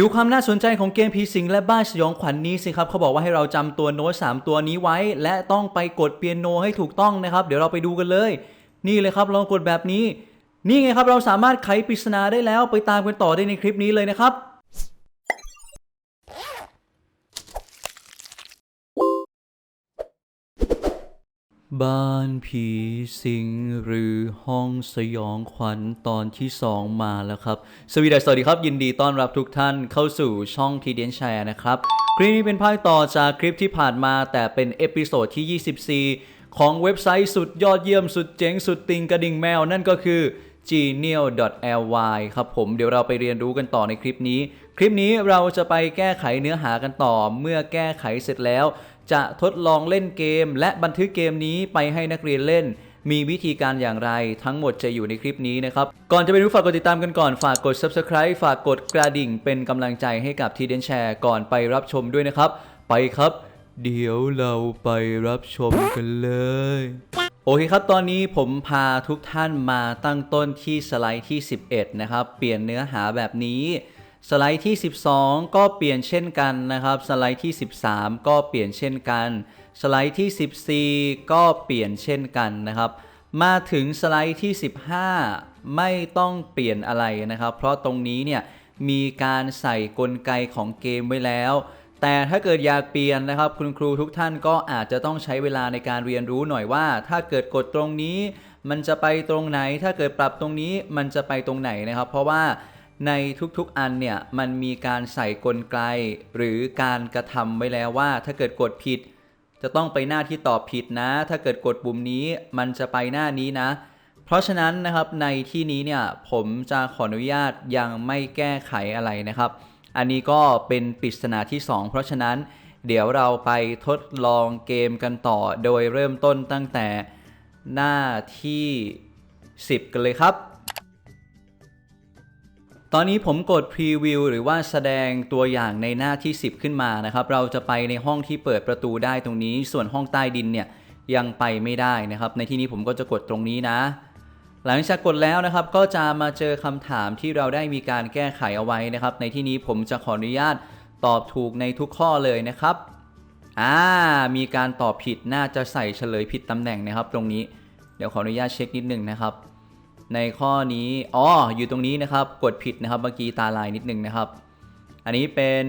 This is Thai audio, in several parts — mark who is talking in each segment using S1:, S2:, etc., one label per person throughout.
S1: ดูความน่าสนใจของเกมผีสิงและบ้านสยองขวัญนนี้สิครับเขาบอกว่าให้เราจำตัวโน้ต3ตัวนี้ไว้ และต้องไปกดเปียโนให้ถูกต้องนะครับ เดี๋ยวเราไปดูกันเลย นี่เลยครับลองกดแบบนี้ นี่ไงครับเราสามารถไขปริศนาได้แล้วไปตามกันต่อได้ในคลิปนี้เลยนะครับ บ้านผีสิงหรือห้องสยองขวัญตอนที่ 2 มาแล้วครับ สวีดัสสวัสดีครับ ยินดีต้อนรับทุกท่านเข้าสู่ช่องทีเดียนแชร์นะครับ คลิปนี้เป็นภาคต่อจากคลิปที่ผ่านมาแต่เป็นเอพิโซดที่ 24 ของเว็บไซต์สุดยอดเยี่ยมสุดเจ๋งสุดติงกระดิ่งแมว นั่นก็คือ genial.ly ครับผมเดี๋ยวเราไปเรียนรู้กันต่อในคลิปนี้ คลิปนี้เราจะไปแก้ไขเนื้อหากันต่อเมื่อแก้ไขเสร็จแล้ว จะทดลองเล่นเกม และบันทึกเกมนี้ไปให้นักเรียนเล่น มีวิธีการอย่างไรทั้งหมดจะอยู่ในคลิปนี้นะครับ ก่อนจะไปรู้ฝากกดติดตามกันก่อน ฝากกด subscribe ฝากกดกระดิ่ง เป็นกำลังใจให้กับทีเดนแชร์ก่อนไปรับชมด้วยนะครับ ไปครับ เดี๋ยวเราไปรับชมกันเลยโอเคครับ ตอนนี้ผมพาทุกท่านมาตั้งต้นที่สไลด์ที่ 11 นะครับ เปลี่ยนเนื้อหาแบบนี้ สไลด์ที่ 12 ก็เปลี่ยนเช่นกันนะครับ สไลด์ที่ 13 ก็เปลี่ยนเช่นกัน สไลด์ที่ 14 ก็เปลี่ยนเช่นกันนะครับ มาถึงสไลด์ที่ 15 ไม่ต้องเปลี่ยนอะไรนะครับ เพราะตรงนี้เนี่ยมีการใส่กลไกของเกมไว้แล้ว แต่ถ้าเกิดอยากเปลี่ยนนะครับ คุณครูทุกท่านก็อาจจะต้องใช้เวลาในการเรียนรู้หน่อยว่า ถ้าเกิดกดตรงนี้ มันจะไปตรงไหน ถ้าเกิดปรับตรงนี้มันจะไปตรงไหนนะครับ เพราะว่า ในทุกๆอันเนี่ยมันมีการใส่กลไก หรือการกระทำไว้แล้วว่า ถ้าเกิดกดผิด จะต้องไปหน้าที่ตอบผิดนะ ถ้าเกิดกดปุ่มนี้มันจะไปหน้านี้นะ เพราะฉะนั้นนะครับในที่นี้เนี่ยผมจะขออนุญาตยังไม่แก้ไขอะไรนะครับ อันนี้ก็เป็นปริศนาที่ 2 เพราะฉะนั้นเดี๋ยวเราไปทดลองเกมกันต่อ โดยเริ่มต้นตั้งแต่หน้าที่ 10 กันเลยครับ ตอนนี้ผมกดพรีวิวหรือว่าแสดงตัวอย่างในหน้าที่ 10 ขึ้นมานะครับ เราจะไปในห้องที่เปิดประตูได้ตรงนี้ ส่วนห้องใต้ดินเนี่ยยังไปไม่ได้นะครับ ในที่นี้ผมก็จะกดตรงนี้นะ หลังจากกดแล้วนะครับ ก็จะมาเจอคำถามที่เราได้มีการแก้ไขเอาไว้นะครับ ในที่นี้ผมจะขออนุญาตตอบถูกในทุกข้อเลยนะครับอ่ามีการตอบผิดน่าจะใส่เฉลยผิดตำแหน่งนะครับ ตรงนี้ เดี๋ยวขออนุญาตเช็คนิดหนึ่งนะครับ ในข้อนี้อ๋ออยู่ตรงนี้นะครับกดผิดนะครับเมื่อกี้ตาลายนิดนึงนะครับ อันนี้เป็น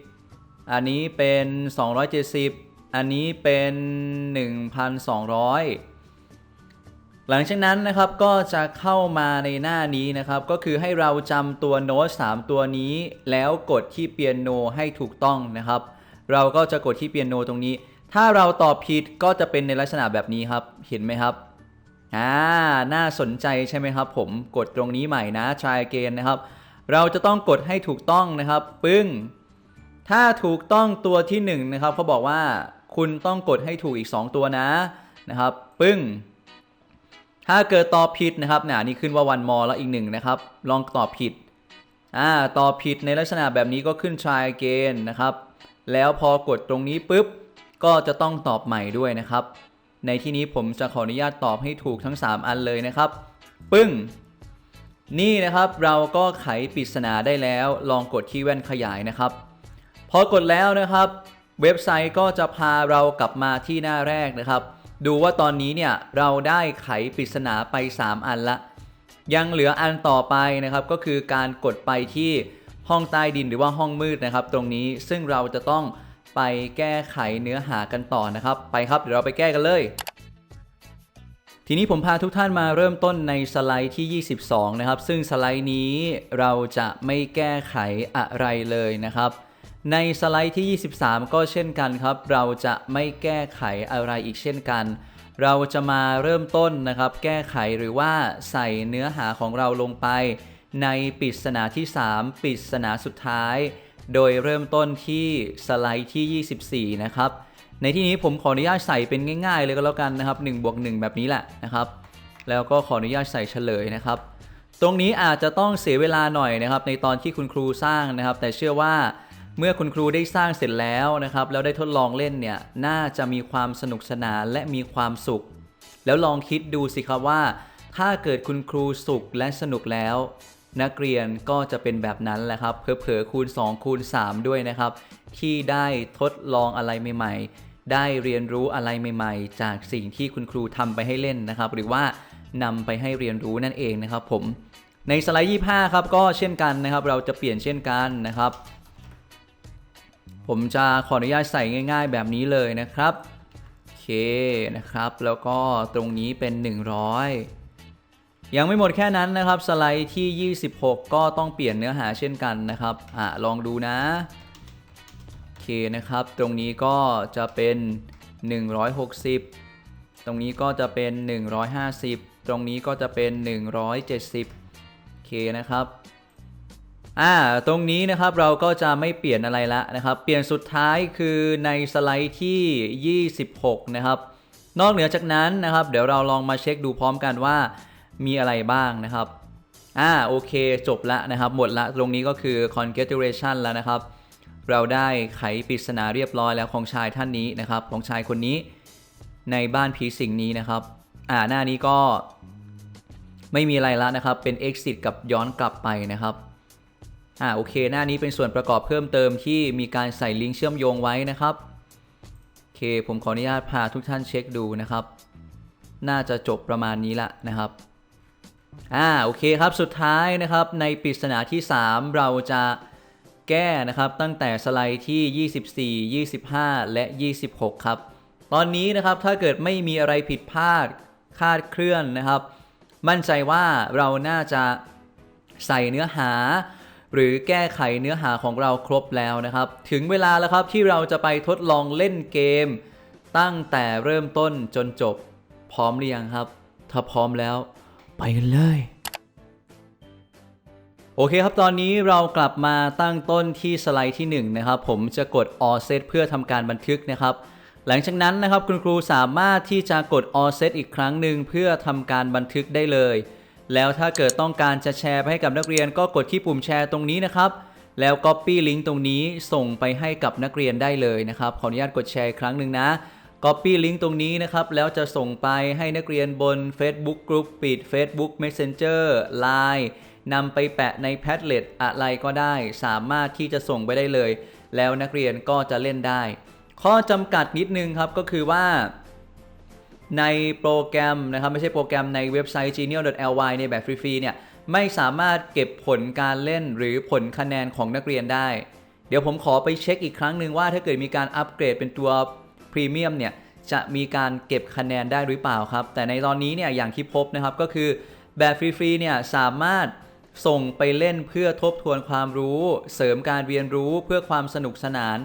S1: 950 อันนี้เป็น 270 อันนี้เป็น 1,200หลังจากนั้นนะครับก็จะเข้ามาในหน้านี้นะครับ ก็คือให้เราจำตัวโน้ต3ตัวนี้ แล้วกดที่เปียโนให้ถูกต้องนะครับ เราก็จะกดที่เปียโนตรงนี้ ถ้าเราตอบผิดก็จะเป็นในลักษณะแบบนี้ครับ เห็นไหมครับ อ่าน่าสนใจใช่ไหมครับ ผมกดตรงนี้ใหม่นะ try again นะครับ เราจะต้องกดให้ถูกต้องนะครับ ปึ้ง ถ้าถูกต้องตัวที่1นะครับเขาบอกว่าคุณต้องกดให้ถูกอีก 2 ตัวนะนะครับ ปึ้ง ถ้าเกิดตอบผิดนะครับเนี่ยนี่ขึ้นว่าวันมอแล้วอีกหนึ่งนะครับ ลองตอบผิดอ่าตอบผิดในลักษณะแบบนี้ก็ขึ้น try again นะครับ แล้วพอกดตรงนี้ปุ๊บก็จะต้องตอบใหม่ด้วยนะครับ ในที่นี้ผมจะขออนุญาตตอบให้ถูกทั้ง 3 อันเลยนะครับ ปึ้ง นี่นะครับเราก็ไขปริศนาได้แล้ว ลองกดที่แว่นขยายนะครับ พอกดแล้วนะครับ เว็บไซต์ก็จะพาเรากลับมาที่หน้าแรกนะครับ ดูว่าตอนนี้เนี่ยเราได้ไขปริศนาไป 3 อันละ ยังเหลืออันต่อไปนะครับ ก็คือการกดไปที่ห้องใต้ดินหรือว่าห้องมืดนะครับ ตรงนี้ซึ่งเราจะต้อง ไปแก้ไขเนื้อหากันต่อนะครับ ไปครับเดี๋ยวเราไปแก้กันเลย ทีนี้ผมพาทุกท่านมาเริ่มต้นในสไลด์ที่ 22 นะครับ ซึ่งสไลด์นี้เราจะไม่แก้ไขอะไรเลยนะครับในสไลด์ที่ 23 ก็เช่นกันครับ เราจะไม่แก้ไขอะไรอีกเช่นกัน เราจะมาเริ่มต้นนะครับ แก้ไขหรือว่าใส่เนื้อหาของเราลงไป ในปริศนาที่ 3ปริศนาสุดท้าย โดยเริ่มต้นที่สไลด์ที่ 24 นะครับ ในที่นี้ผมขออนุญาตใส่เป็นง่ายๆ เลยก็แล้วกันนะครับ1บวก1แบบนี้แหละนะครับ แล้วก็ขออนุญาตใส่เฉลยนะครับ ตรงนี้อาจจะต้องเสียเวลาหน่อยนะครับ ในตอนที่คุณครูสร้างนะครับ แต่เชื่อว่าเมื่อคุณครูได้สร้างเสร็จแล้วนะครับ แล้วได้ทดลองเล่นเนี่ย น่าจะมีความสนุกสนานและมีความสุข แล้วลองคิดดูสิครับว่า ถ้าเกิดคุณครูสุขและสนุกแล้ว นักเรียนก็จะเป็นแบบนั้นแหละครับเผลอๆคูณ 2 คูณ 3 ด้วยนะครับ ที่ได้ทดลองอะไรใหม่ๆ ได้เรียนรู้อะไรใหม่ๆ จากสิ่งที่คุณครูทำไปให้เล่นนะครับ หรือว่านำไปให้เรียนรู้นั่นเองนะครับ ผม ในสไลด์ 25 ครับก็เช่นกันนะครับ เราจะเปลี่ยนเช่นกันนะครับ ผมจะขออนุญาตใส่ง่าย ๆ แบบนี้เลยนะครับโอเคนะครับ แล้วก็ตรงนี้เป็น 100 ยังไม่หมดแค่นั้นนะครับ สไลด์ที่ 26 ก็ต้องเปลี่ยนเนื้อหาเช่นกันนะครับอะลองดูนะโอเคนะครับ ตรงนี้ก็จะเป็น 160 ตรงนี้ก็จะเป็น 150 ตรงนี้ก็จะเป็น 170โอเคนะครับอ่าตรงนี้นะครับเราก็จะไม่เปลี่ยนอะไรละนะครับ เปลี่ยนสุดท้ายคือในสไลด์ที่ 26 นะครับ นอกเหนือจากนั้นนะครับ เดี๋ยวเราลองมาเช็คดูพร้อมกันว่า มีอะไรบ้างนะครับอ่าโอเคจบละนะครับหมดละตรงนี้ก็คือ congratulation แล้วนะครับ เราได้ไขปริศนาเรียบร้อยแล้วของชายท่านนี้นะครับ ของชายคนนี้ในบ้านผีสิงนี้นะครับ อ่าหน้านี้ก็ไม่มีอะไรละนะครับ เป็น exit กับย้อนกลับไปนะครับอ่าโอเค หน้านี้เป็นส่วนประกอบเพิ่มเติมที่มีการใส่ลิงก์เชื่อมโยงไว้นะครับโอเคผมขออนุญาตพาทุกท่านเช็คดูนะครับ น่าจะจบประมาณนี้ละนะครับ อ่าโอเคครับสุดท้ายนะครับในปริศนาที่ 3 เราจะแก้นะครับตั้งแต่สไลด์ที่ 24 25 และ 26 ครับ ตอนนี้นะครับถ้าเกิดไม่มีอะไรผิดพลาดคาดเคลื่อนนะครับ มั่นใจว่าเราน่าจะใส่เนื้อหา หรือแก้ไขเนื้อหาของเราครบแล้วนะครับ ถึงเวลาแล้วครับที่เราจะไปทดลองเล่นเกม ตั้งแต่เริ่มต้นจนจบพร้อมหรือยังครับ ถ้าพร้อมแล้ว ไปกันเลย โอเคครับตอนนี้เรากลับมาตั้งต้นที่สไลด์ที่1นะครับผมจะกด all set เพื่อทำการบันทึกนะครับ หลังจากนั้นนะครับคุณครูสามารถที่จะกด all set อีกครั้งหนึ่งเพื่อทำการบันทึกได้เลย แล้วถ้าเกิดต้องการจะแชร์ไปให้กับนักเรียนก็กดที่ปุ่มแชร์ตรงนี้นะครับแล้ว Copy ลิงก์ตรงนี้ส่งไปให้กับนักเรียนได้เลยนะครับ ขออนุญาตกดแชร์อีกครั้งหนึ่งนะ Copy ลิงก์ตรงนี้นะครับ แล้วจะส่งไปให้นักเรียนบน Facebook Group ปิด Facebook Messenger Line นำไปแปะใน Padlet อะไรก็ได้ สามารถที่จะส่งไปได้เลย แล้วนักเรียนก็จะเล่นได้ ข้อจำกัดนิดนึงครับก็คือว่า ในโปรแกรมนะครับไม่ใช่โปรแกรมในเว็บไซต์ genial.ly ในแบบฟรีๆเนี่ยไม่สามารถเก็บผลการเล่นหรือผลคะแนนของนักเรียนได้ เดี๋ยวผมขอไปเช็คอีกครั้งหนึ่งว่าถ้าเกิดมีการอัปเกรดเป็นตัว พรีเมียมเนี่ยจะมีการเก็บคะแนนได้หรือเปล่าครับ แต่ในตอนนี้เนี่ยอย่างที่พบนะครับก็คือแบบฟรีๆเนี่ยสามารถส่งไปเล่นเพื่อทบทวนความรู้ เสริมการเรียนรู้เพื่อความสนุกสนาน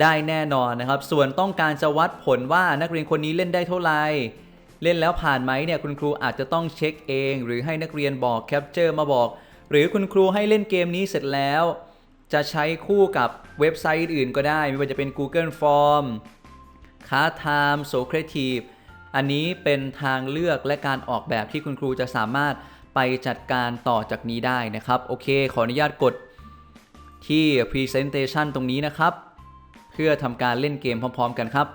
S1: ได้แน่นอนนะครับ ส่วนต้องการจะวัดผลว่านักเรียนคนนี้เล่นได้เท่าไหร่เล่นแล้วผ่านไหมเนี่ยคุณครูอาจจะต้องเช็คเอง หรือให้นักเรียนบอกแคปเจอร์มาบอก หรือคุณครูให้เล่นเกมนี้เสร็จแล้ว จะใช้คู่กับเว็บไซต์อื่นก็ได้ ไม่ว่าจะเป็น Google Form c a r Time Socrative อันนี้เป็นทางเลือกและการออกแบบที่คุณครูจะสามารถไปจัดการต่อจากนี้ได้นะครับ โอเค ขออนุญาตกดที่ Presentation ตรงนี้นะครับ เพื่อทำการเล่นเกมพร้อม ๆ กันครับ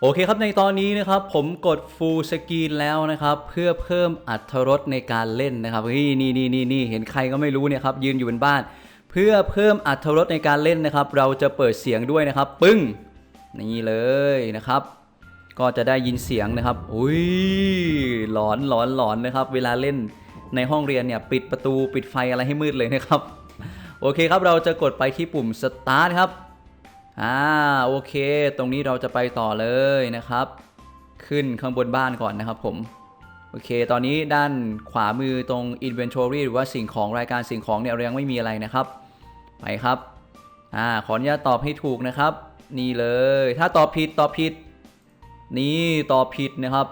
S1: โอเคครับในตอนนี้นะครับ ผมกด Full Screen แล้วนะครับ เพื่อเพิ่มอัตรสในการเล่นนะครับเฮ้ยนี่นี่นี่นี่เห็นใครก็ไม่รู้เนี่ยครับยืนอยู่บนบ้าน เพื่อเพิ่มอัตรสในการเล่นนะครับ เราจะเปิดเสียงด้วยนะครับ ปึ้ง นี่เลยนะครับ ก็จะได้ยินเสียงนะครับ อุ้ยหลอนหลอนหลอนนะครับ เวลาเล่นในห้องเรียนเนี่ยปิดประตูปิดไฟอะไรให้มืดเลยนะครับ โอเคครับเราจะกดไปที่ปุ่ม start ครับอ่าโอเค ตรงนี้เราจะไปต่อเลยนะครับ ขึ้นข้างบนบ้านก่อนนะครับผมโอเค ตอนนี้ด้านขวามือตรง inventory หรือว่าสิ่งของรายการสิ่งของเนี่ยเรียังไม่มีอะไรนะครับ ไปครับอ่าขออนุญาตตอบให้ถูกนะครับ นี่เลย ถ้าตอบผิดตอบผิด นี่ตอบผิดนะครับ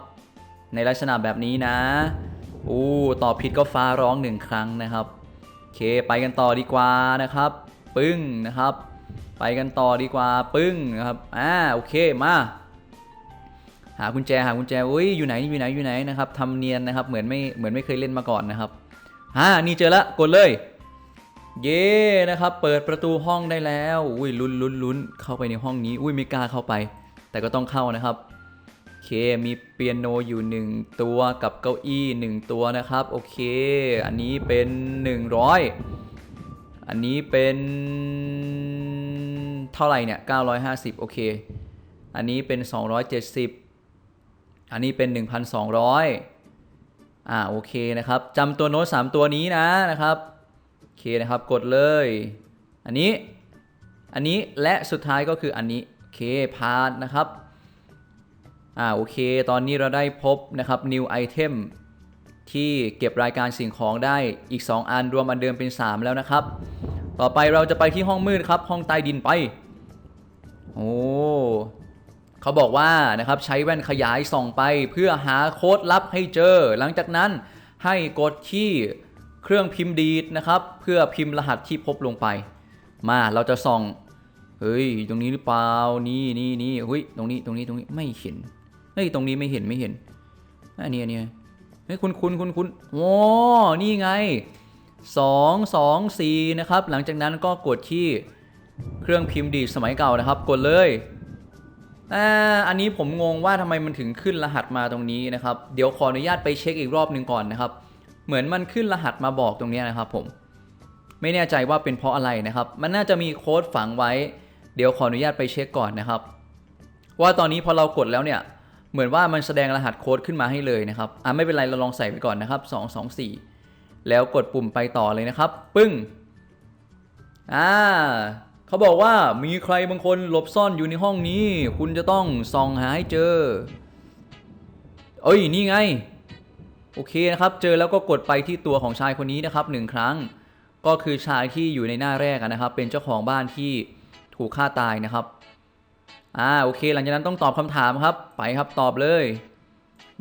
S1: ในลักษณะแบบนี้นะอู้ตอบผิดก็ฟ้าร้องหนึ่งครั้งนะครับโอเคไปกันต่อดีกว่านะครับ ปึ้งนะครับ ไปกันต่อดีกว่าปึ้งนะครับอ่าโอเคมาหากุญแจหากุญแจอุ้ยอยู่ไหนอยู่ไหนอยู่ไหนนะครับทำเนียนนะครับเหมือนไม่เหมือนไม่เคยเล่นมาก่อนนะครับอ่านี่เจอละกดเลย เย้นะครับ เปิดประตูห้องได้แล้ว อุ้ยลุ้นลุ้นลุ้นเข้าไปในห้องนี้ อุ้ยไม่กล้าเข้าไป แต่ก็ต้องเข้านะครับโอเค มีเปียโนอยู่ 1 ตัวกับเก้าอี้ 1 ตัวนะครับ โอเค อันนี้เป็น 100 อันนี้เป็นเท่าไหร่เนี่ย 950 โอเค อันนี้เป็น 270 อันนี้เป็น 1,200อ่าโอเคนะครับจำตัวโน้ต3ตัวนี้นะนะครับ เคนะครับ กดเลย อันนี้ อันนี้และสุดท้ายก็คืออันนี้โอเคพาดนะครับ อ่าโอเค ตอนนี้เราได้พบนะครับ new item ที่เก็บรายการสิ่งของได้อีก 2 อันรวมอันเดิมเป็น 3 แล้วนะครับ ต่อไปเราจะไปที่ห้องมืดครับ ห้องใต้ดินไป โอ้เขาบอกว่านะครับใช้แว่นขยายส่องไปเพื่อหาโค้ดลับให้เจอ หลังจากนั้นให้กดที่ เครื่องพิมพ์ดีดนะครับ เพื่อพิมพ์รหัสที่พบลงไป มาเราจะส่องเฮ้ยตรงนี้หรือเปล่านี่นี่นี่เฮ้ยตรงนี้ตรงนี้ตรงนี้ไม่เห็นเฮ้ยตรงนี้ไม่เห็นไม่เห็นอันนี้อันนี้เฮ้ยคุณคุณคุณคุณโอ้นี่ไงสองสองสี่นะครับ หลังจากนั้นก็กดที่เครื่องพิมพ์ดีดสมัยเก่านะครับ กดเลยอ่าอันนี้ผมงงว่าทำไมมันถึงขึ้นรหัสมาตรงนี้นะครับ เดี๋ยวขออนุญาตไปเช็คอีกรอบหนึ่งก่อนนะครับ เหมือนมันขึ้นรหัสมาบอกตรงนี้นะครับผม ไม่แน่ใจว่าเป็นเพราะอะไรนะครับ มันน่าจะมีโค้ดฝังไว้ เดี๋ยวขออนุญาตไปเช็คก่อนนะครับ ว่าตอนนี้พอเรากดแล้วเนี่ย เหมือนว่ามันแสดงรหัสโค้ดขึ้นมาให้เลยนะครับ อะไม่เป็นไรเราลองใส่ไปก่อนนะครับ 2 2 4 แล้วกดปุ่มไปต่อเลยนะครับ ปึ้ง อ่าเขาบอกว่ามีใครบางคนหลบซ่อนอยู่ในห้องนี้ คุณจะต้องส่องหาให้เจอ เอ้ยนี่ไง โอเคนะครับ เจอแล้วก็กดไปที่ตัวของชายคนนี้นะครับหนึ่งครั้ง ก็คือชายที่อยู่ในหน้าแรกนะครับ เป็นเจ้าของบ้านที่ถูกฆ่าตายนะครับ อ่าโอเค หลังจากนั้นต้องตอบคำถามครับ ไปครับตอบเลย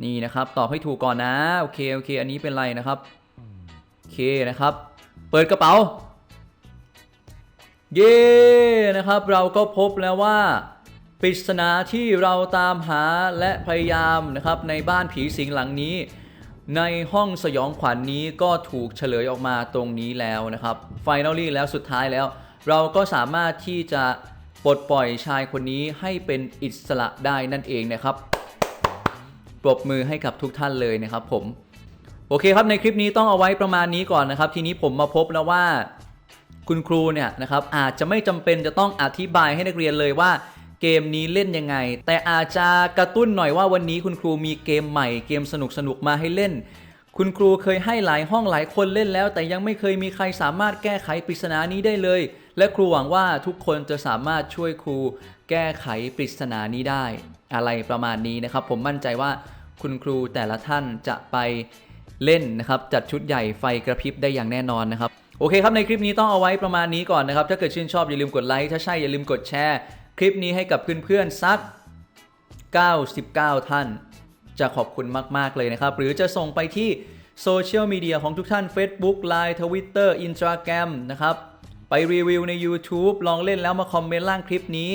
S1: นี่นะครับ ตอบให้ถูกก่อนนะโอเคโอเค อันนี้เป็นไรนะครับโอเคนะครับ เปิดกระเป๋า เย้นะครับ เราก็พบแล้วว่าปริศนาที่เราตามหาและพยายามนะครับในบ้านผีสิงหลังนี้ ในห้องสยองขวัญนนี้ก็ถูกเฉลยออกมาตรงนี้แล้วนะครับไฟนอลลี่แล้วสุดท้ายแล้ว เราก็สามารถที่จะปลดปล่อยชายคนนี้ให้เป็นอิสระได้นั่นเองนะครับ ปรบมือให้กับทุกท่านเลยนะครับผม โอเคครับในคลิปนี้ต้องเอาไว้ประมาณนี้ก่อนนะครับ ทีนี้ผมมาพบแล้วว่า คุณครูเนี่ยนะครับอาจจะไม่จำเป็นจะต้องอธิบายให้นักเรียนเลยว่า เกมนี้เล่นยังไง แต่อาจจะกระตุ้นหน่อยว่าวันนี้คุณครูมีเกมใหม่เกมสนุกสนุกๆมาให้เล่น คุณครูเคยให้หลายห้องหลายคนเล่นแล้ว แต่ยังไม่เคยมีใครสามารถแก้ไขปริศนานี้ได้เลย และครูหวังว่าทุกคนจะสามารถช่วยครู แก้ไขปริศนานี้ได้ อะไรประมาณนี้นะครับ ผมมั่นใจว่าคุณครูแต่ละท่านจะไปเล่นนะครับจัดชุดใหญ่ไฟกระพริบได้อย่างแน่นอนนะครับโอเคครับในคลิปนี้ต้องเอาไว้ประมาณนี้ก่อนนะครับ ถ้าเกิดชื่นชอบอย่าลืมกดไลค์ถ้าใช่อย่าลืมกดแชร์ คลิปนี้ให้กับเพื่อนๆสัก 99 ท่าน จะขอบคุณมาก ๆ เลยนะครับ หรือจะส่งไปที่โซเชียลมีเดียของทุกท่าน Facebook Line Twitter Instagram นะครับ ไปรีวิวใน YouTube ลองเล่นแล้วมาคอมเมนต์ล่างคลิปนี้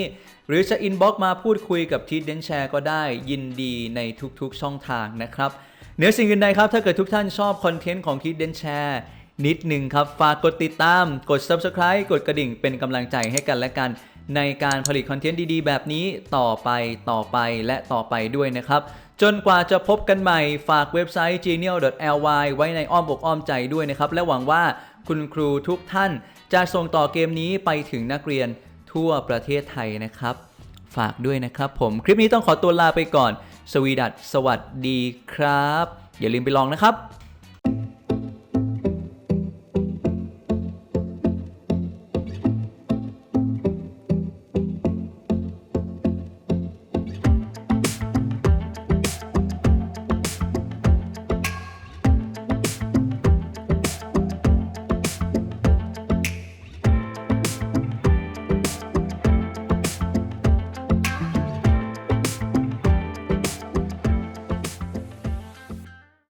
S1: หรือจะอินบ็อกมาพูดคุยกับทีเดนแชร์ก็ได้ยินดีในทุกๆช่องทางนะครับเหนือสิ่งอื่นใดครับถ้าเกิดทุกท่านชอบคอนเทนต์ของคิดเดนแชร์นิดหนึ่งครับ ฝากกดติดตาม กด Subscribe กดกระดิ่งเป็นกำลังใจให้กันและกัน ในการผลิตคอนเทนต์ดีๆ แบบนี้ต่อไปต่อไปและต่อไปด้วยนะครับ จนกว่าจะพบกันใหม่ฝากเว็บไซต์ genial.ly ไว้ในอ้อมอกอ้อมใจด้วยนะครับ และหวังว่าคุณครูทุกท่านจะส่งต่อเกมนี้ไปถึงนักเรียนทั่วประเทศไทยนะครับ ฝากด้วยนะครับผมคลิปนี้ต้องขอตัวลาไปก่อน สวีดัตสวัสดีครับ อย่าลืมไปลองนะครับ